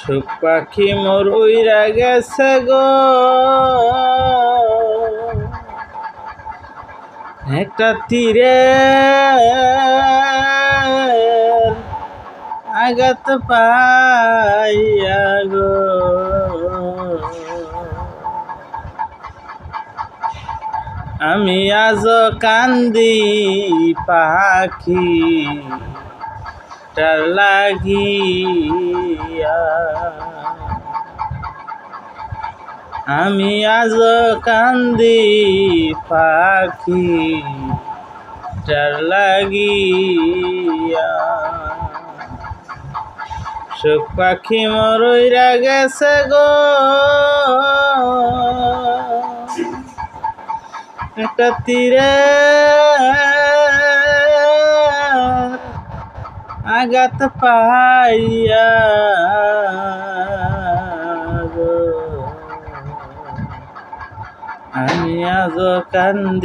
সুখ পাখি মোর উইরা গেছে গো। একটা তীরে আঘাত পাইয়া গো। আমি আজ কান্দি পাখি। তার লাগিয়া। আমি আজ কান্দি পাখি লাগিয়া। সুখ পাখি মরইরা গেছে গো। একটা তীরে আঘাত পাইয়া আমি আজ কান্দি